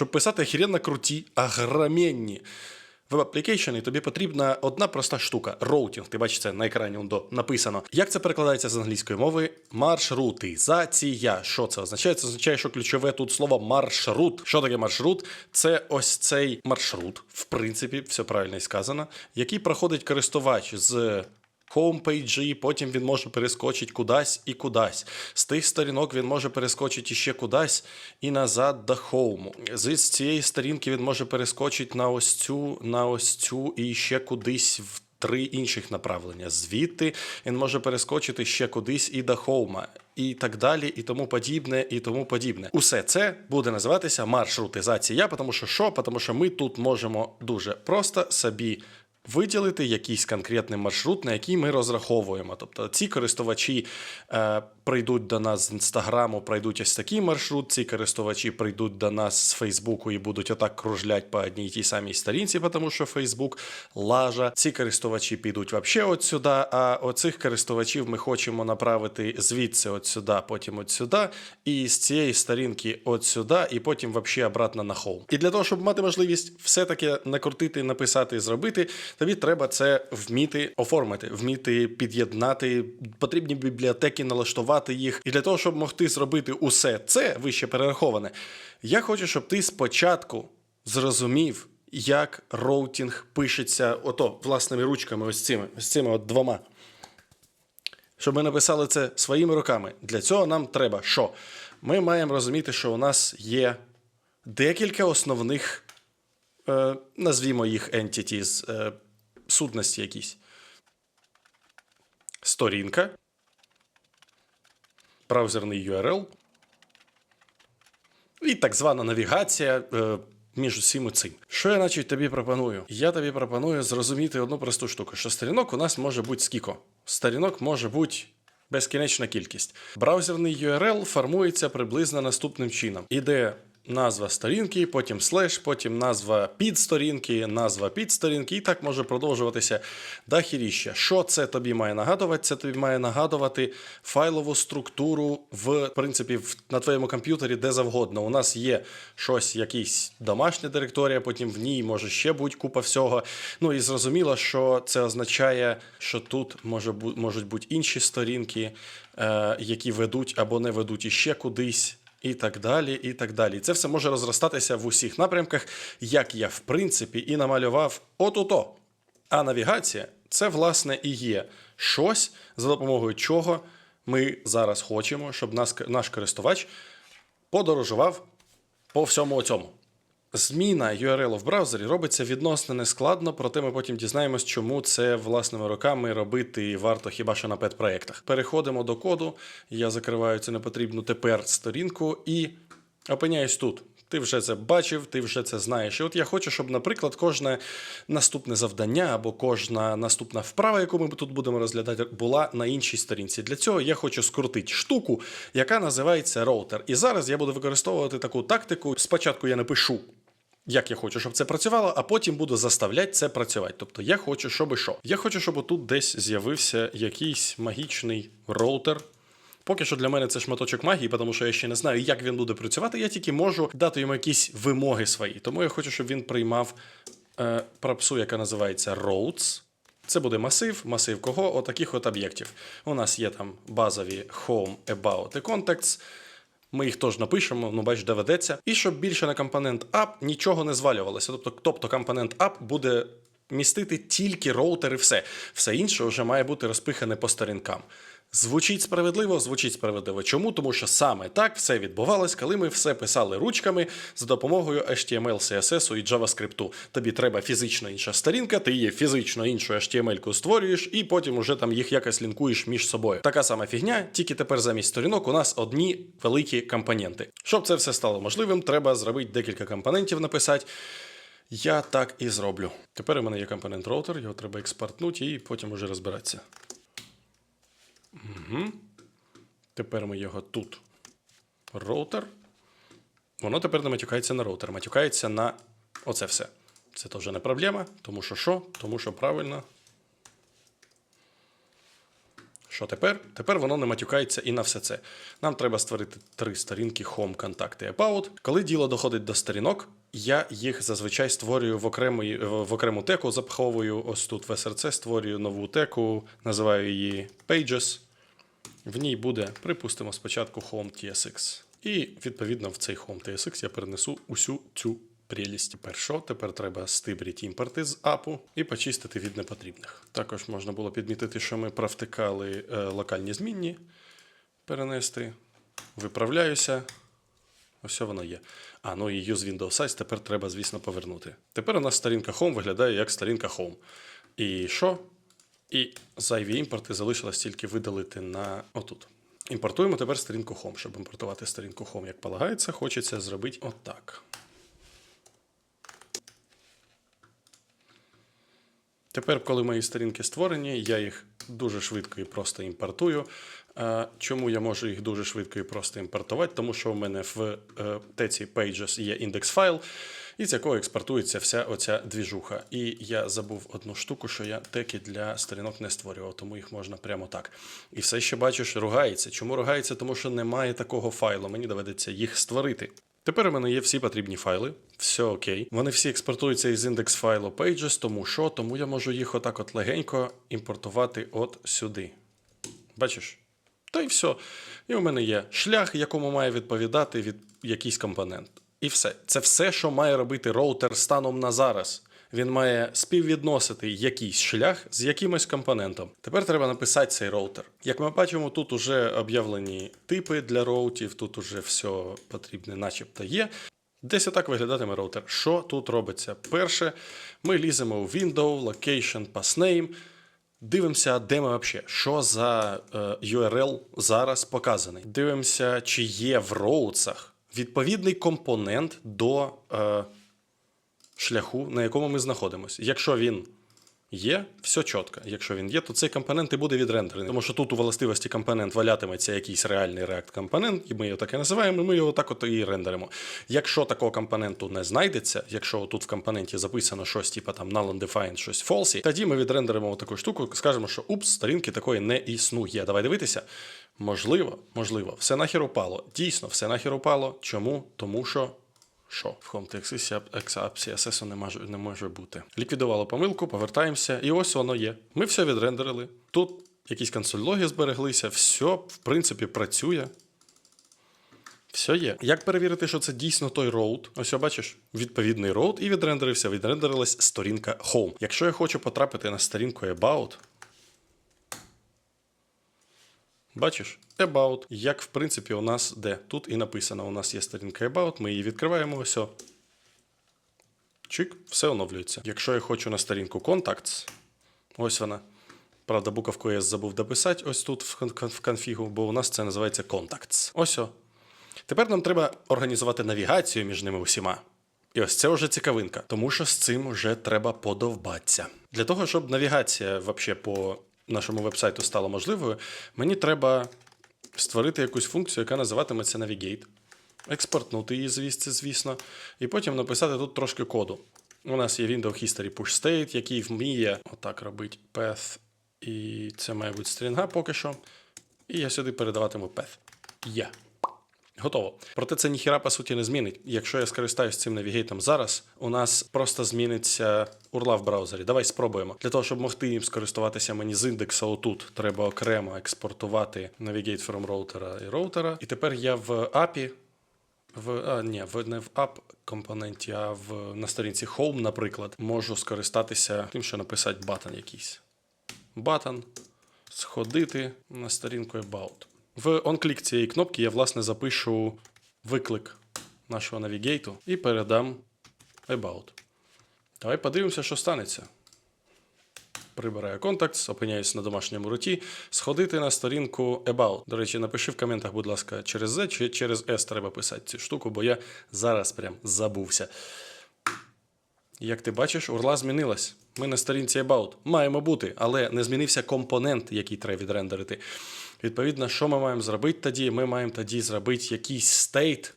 щоб писати охеренно круті, агроменні веб-аплікейшени, тобі потрібна одна проста штука роутінг. Ти бачиш це на екрані ондо написано. Як це перекладається з англійської мови? Маршрутизація. Що це означає? Це означає, що ключове тут слово маршрут. Що таке маршрут? Це ось цей маршрут, в принципі, все правильно і сказано, який проходить користувач з хоумпейджі, потім він може перескочити кудись і кудись. З тих сторінок він може перескочити ще кудись і назад до хоуму. З цієї сторінки він може перескочити на ось цю, на ось цю і ще кудись в. Три інших направлення. Звідти він може перескочити ще кудись і до хоума, і так далі, і тому подібне, і тому подібне. Усе це буде називатися маршрутизація, тому що що? Тому що ми тут можемо дуже просто собі виділити якийсь конкретний маршрут, на який ми розраховуємо. Тобто ці користувачі е, прийдуть до нас з інстаграму, пройдуть ось такий маршрут. Ці користувачі прийдуть до нас з Фейсбуку і будуть отак кружлять по одній і тій самій сторінці, тому що Фейсбук лажа. Ці користувачі підуть вообще от сюди. А оцих користувачів ми хочемо направити звідси от сюди, потім от сюди, і з цієї сторінки от сюди, і потім вообще обратно на хоум. І для того, щоб мати можливість все таки накрутити, написати, зробити, тобі треба це вміти оформити, вміти під'єднати потрібні бібліотеки, налаштувати їх. І для того, щоб могти зробити усе це вище перераховане, я хочу, щоб ти спочатку зрозумів, як роутінг пишеться, ото власними ручками, ось цими, ось цими от двома. Щоб ми написали це своїми руками. Для цього нам треба що? Ми маємо розуміти, що у нас є декілька основних, е, назвімо їх entities, е, сутності якісь. Сторінка, браузерний URL і так звана навігація. Е, між усім цим. Що я значить тобі пропоную? Я тобі пропоную зрозуміти одну просту штуку: що сторінок у нас може бути скільки? Сторінок може бути безкінечна кількість. Браузерний URL формується приблизно наступним чином: іде назва сторінки, потім слеш, потім назва підсторінки, назва підсторінки, і так може продовжуватися до хіріща. Що це тобі має нагадувати? Це тобі має нагадувати файлову структуру в принципі в, на твоєму комп'ютері де завгодно. У нас є щось, якийсь домашня директорія, потім в ній може ще бути купа всього. Ну і зрозуміло, що це означає, що тут може можуть бути інші сторінки, е, які ведуть або не ведуть іще кудись. І так далі, і так далі. Це все може розростатися в усіх напрямках, як я в принципі і намалював отуто. А навігація це власне і є щось, за допомогою чого ми зараз хочемо, щоб наш користувач подорожував по всьому цьому. Зміна URL в браузері робиться відносно нескладно, проте ми потім дізнаємось, чому це власними руками робити варто хіба що на пет-проєктах. Переходимо до коду. Я закриваю цю непотрібну тепер сторінку і опиняюсь тут. Ти вже це бачив, ти вже це знаєш. І от я хочу, щоб, наприклад, кожне наступне завдання або кожна наступна вправа, яку ми тут будемо розглядати, була на іншій сторінці. Для цього я хочу скрутити штуку, яка називається роутер. І зараз я буду використовувати таку тактику. Спочатку я напишу. Як я хочу, щоб це працювало, а потім буду заставляти це працювати. Тобто я хочу, щоб що? Я хочу, щоб тут десь з'явився якийсь магічний роутер. Поки що для мене це шматочок магії, тому що я ще не знаю, як він буде працювати. Я тільки можу дати йому якісь вимоги свої. Тому я хочу, щоб він приймав е, прапсу, яка називається roads. Це буде масив, масив кого? Отаких от об'єктів. У нас є там базові home, about і contacts. Ми їх теж напишемо, ну бач, доведеться. І щоб більше на компонент app нічого не звалювалося. Тобто, тобто компонент app буде містити тільки роутер і все. Все інше вже має бути розпихане по сторінкам. Звучить справедливо, звучить справедливо. Чому? Тому що саме так все відбувалось, коли ми все писали ручками за допомогою HTML, CSS і JavaScript. Тобі треба фізично інша сторінка, ти її фізично іншу HTML створюєш, і потім уже там їх якось лінкуєш між собою. Така сама фігня, тільки тепер замість сторінок у нас одні великі компоненти. Щоб це все стало можливим, треба зробити декілька компонентів, написати. Я так і зроблю. Тепер у мене є компонент роутер, його треба експортнути і потім уже розбиратися. Тепер ми його тут. Роутер. Воно тепер не матюкається на роутер, матюкається на оце все. Це теж не проблема, тому що що? Тому що правильно. Що тепер? Тепер воно не матюкається і на все це. Нам треба створити три сторінки Home, контакти, About. Коли діло доходить до сторінок, я їх зазвичай створюю в, окремий, в окрему теку, запховую ось тут в SRC, створюю нову теку, називаю її Pages. В ній буде, припустимо, спочатку Home TSX. І відповідно в цей Home TSX я перенесу усю цю прелість. Тепер що? Тепер треба стибрити імпорти з апу і почистити від непотрібних. Також можна було підмітити, що ми провтикали е, локальні змінні, перенести. Виправляюся. Ось воно є. А, ну і Use Windows Size тепер треба, звісно, повернути. Тепер у нас сторінка Home виглядає як сторінка Home. І що? І зайві імпорти залишилось тільки видалити на отут. Імпортуємо тепер сторінку Home. Щоб імпортувати сторінку Home, як полагається, хочеться зробити отак. Тепер, коли мої сторінки створені, я їх дуже швидко і просто імпортую. Чому я можу їх дуже швидко і просто імпортувати? Тому що у мене в е, теці Pages є індекс файл, із якого експортується вся оця двіжуха. І я забув одну штуку, що я теки для сторінок не створював, тому їх можна прямо так. І все ще бачиш, ругається. Чому ругається? Тому що немає такого файлу. Мені доведеться їх створити. Тепер у мене є всі потрібні файли, все окей. Вони всі експортуються із індекс файлу Pages, тому що, тому я можу їх отак от легенько імпортувати от сюди. Бачиш? Та й все. І у мене є шлях, якому має відповідати від якийсь компонент. І все. Це все, що має робити роутер станом на зараз. Він має співвідносити якийсь шлях з якимось компонентом. Тепер треба написати цей роутер. Як ми бачимо, тут вже об'явлені типи для роутів, тут уже все потрібне, начебто є. Десь отак виглядатиме роутер. Що тут робиться? Перше, ми ліземо у Window, Location, Passname, Дивимося, де ми взагалі, що за е, URL зараз показаний. Дивимося, чи є в роутсах відповідний компонент до е, шляху, на якому ми знаходимося. Якщо він є, все чітко. Якщо він є, то цей компонент і буде відрендерений. Тому що тут у властивості компонент валятиметься якийсь реальний React компонент, і ми його так і називаємо, і ми його так от і рендеримо. Якщо такого компоненту не знайдеться, якщо тут в компоненті записано щось, типу там null undefined, щось false, тоді ми відрендеримо таку штуку, скажемо, що упс, сторінки такої не існує. Давай дивитися. Можливо, можливо, все нахер упало. Дійсно, все нахер упало. Чому? Тому що. Що? В Home.txt CSS не може, не може бути. Ліквідувало помилку, повертаємося, і ось воно є. Ми все відрендерили. Тут якісь консоль-логи збереглися, все, в принципі, працює. Все є. Як перевірити, що це дійсно той роут? Ось бачиш, відповідний роут і відрендерився, відрендерилась сторінка Home. Якщо я хочу потрапити на сторінку About, Бачиш? About. Як в принципі у нас де? Тут і написано: у нас є сторінка About, ми її відкриваємо. Ось. Чик, все оновлюється. Якщо я хочу на сторінку Contacts, ось вона. Правда, буковку я забув дописати ось тут в конфігу, бо у нас це називається Contacts. Ось. о. Тепер нам треба організувати навігацію між ними усіма. І ось це вже цікавинка, тому що з цим вже треба подовбатися. Для того, щоб навігація вообще по нашому вебсайту стало можливою, мені треба створити якусь функцію, яка називатиметься Navigate, експортнути її, звідси, звісно, і потім написати тут трошки коду. У нас є Window History Push State, який вміє отак робити path, і це має бути стрінга поки що. І я сюди передаватиму path. Є. Готово. Проте це ніхіра по суті не змінить. Якщо я скористаюсь цим навігейтом зараз, у нас просто зміниться урла в браузері. Давай спробуємо. Для того, щоб могти їм скористуватися мені з індекса отут, треба окремо експортувати Navigate from роутера і роутера. І тепер я в API, в, а, ні, в, не в app компоненті, а в, на сторінці Home, наприклад, можу скористатися тим, що написати батон якийсь. Батон, сходити на сторінку About. В онклік цієї кнопки я, власне, запишу виклик нашого навігейту і передам About. Давай подивимося, що станеться. Прибираю контакт, опиняюсь на домашньому руті. Сходити на сторінку About. До речі, напиши в коментах, будь ласка, через Z чи через S треба писати цю штуку, бо я зараз прям забувся. Як ти бачиш, урла змінилась. Ми на сторінці About. Маємо бути, але не змінився компонент, який треба відрендерити. Відповідно, що ми маємо зробити тоді? Ми маємо тоді зробити якийсь стейт,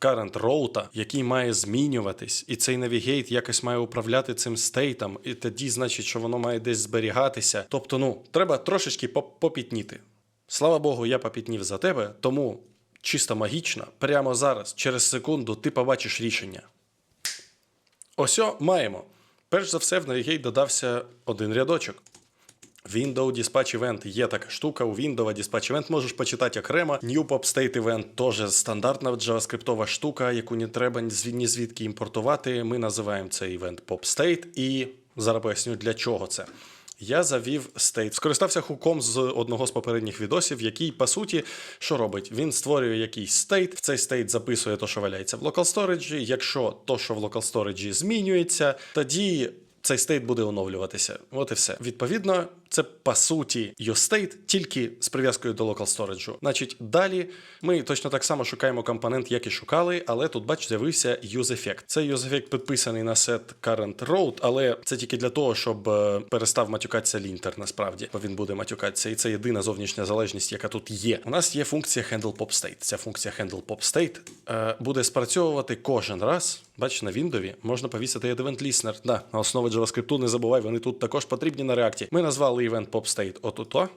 current роута, який має змінюватись, і цей навігейт якось має управляти цим стейтом, і тоді значить, що воно має десь зберігатися. Тобто, ну, треба трошечки попітніти. Слава Богу, я попітнів за тебе, тому чисто магічно, прямо зараз, через секунду, ти побачиш рішення. Осьо маємо. Перш за все, в Navigate додався один рядочок. Window Dispatch Event є така штука. У Windows Dispatch Event можеш почитати окремо. New Pop State Event теж стандартна JavaScript штука, яку не треба ні звідки імпортувати. Ми називаємо цей івент Pop State і зараз поясню для чого це. Я завів стейт, скористався хуком з одного з попередніх відосів, який, по суті, що робить? Він створює якийсь стейт, в цей стейт записує те, що валяється в local storage. Якщо то, що в local storage змінюється, тоді цей стейт буде оновлюватися. От і все. Відповідно, це по суті YouState, тільки з прив'язкою до local storage. Значить, далі ми точно так само шукаємо компонент, як і шукали, але тут, бач, з'явився useEffect. Цей useEffect підписаний на set current road, але це тільки для того, щоб е, перестав матюкатися лінтер, насправді, бо він буде матюкатися. І це єдина зовнішня залежність, яка тут є. У нас є функція handle pop state. Ця функція handle pop state е, буде спрацьовувати кожен раз. Бач, на Віндові можна повісити event listener. Да, на основі JavaScript не забувай, вони тут також потрібні на реакті. Ми назвали event pop state отут.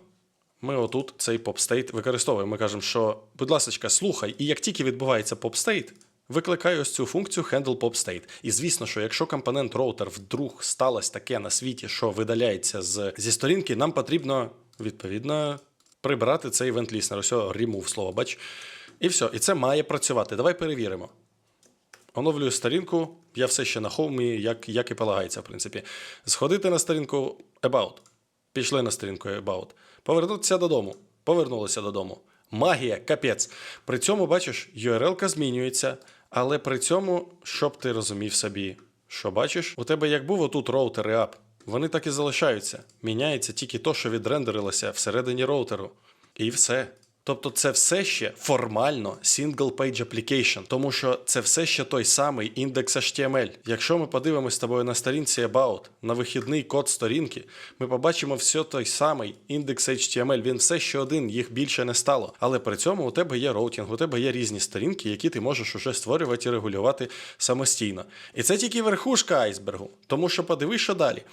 Ми отут цей поп-стейт використовуємо. Ми кажемо, що, будь ласка, слухай, і як тільки відбувається поп-стейт, викликай ось цю функцію handle pop-state. І звісно, що якщо компонент роутер вдруг сталося таке на світі, що видаляється з, зі сторінки, нам потрібно відповідно прибрати цей event listener. Ось remove слово, бач. І все, і це має працювати. Давай перевіримо. Оновлюю сторінку, я все ще на хоумі, як, як і полагається, в принципі. Сходити на сторінку About. Пішли на сторінку About. Повернутися додому. Повернулися додому. Магія, капець. При цьому, бачиш, URL-ка змінюється, але при цьому, щоб ти розумів собі, що бачиш, у тебе як був отут роутер і ап, вони так і залишаються. Міняється тільки то, що відрендерилося всередині роутеру. І все. Тобто це все ще формально single page application, тому що це все ще той самий індекс HTML. Якщо ми подивимось з тобою на сторінці About, на вихідний код сторінки, ми побачимо все той самий індекс HTML. Він все ще один, їх більше не стало. Але при цьому у тебе є роутінг, у тебе є різні сторінки, які ти можеш уже створювати і регулювати самостійно. І це тільки верхушка айсбергу, тому що подивись, що далі.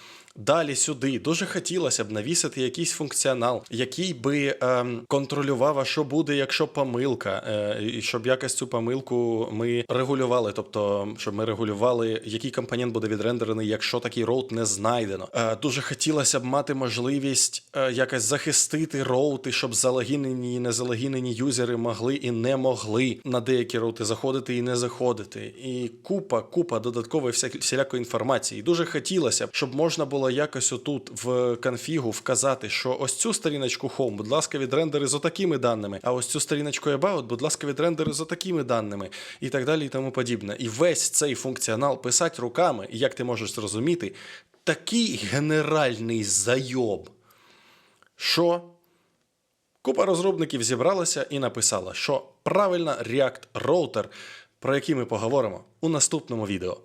Далі сюди дуже хотілося б навісити якийсь функціонал, який би ем, контролював, а що буде, якщо помилка, е, і щоб якось цю помилку ми регулювали. Тобто, щоб ми регулювали, який компонент буде відрендерений, якщо такий роут не знайдено. Е, дуже хотілося б мати можливість е, якось захистити роути, щоб залогінені і незалогінені юзери могли і не могли на деякі роути заходити і не заходити. І купа, купа додаткової всілякої інформації. Дуже хотілося б, щоб можна було якось отут в конфігу вказати, що ось цю сторіночку Home, будь ласка, відрендери з отакими даними, а ось цю сторіночку About, будь ласка, відрендери з отакими даними, і так далі, і тому подібне. І весь цей функціонал писати руками, як ти можеш зрозуміти, такий генеральний зайоб, що Купа розробників зібралася і написала, що правильно React Router, про який ми поговоримо у наступному відео.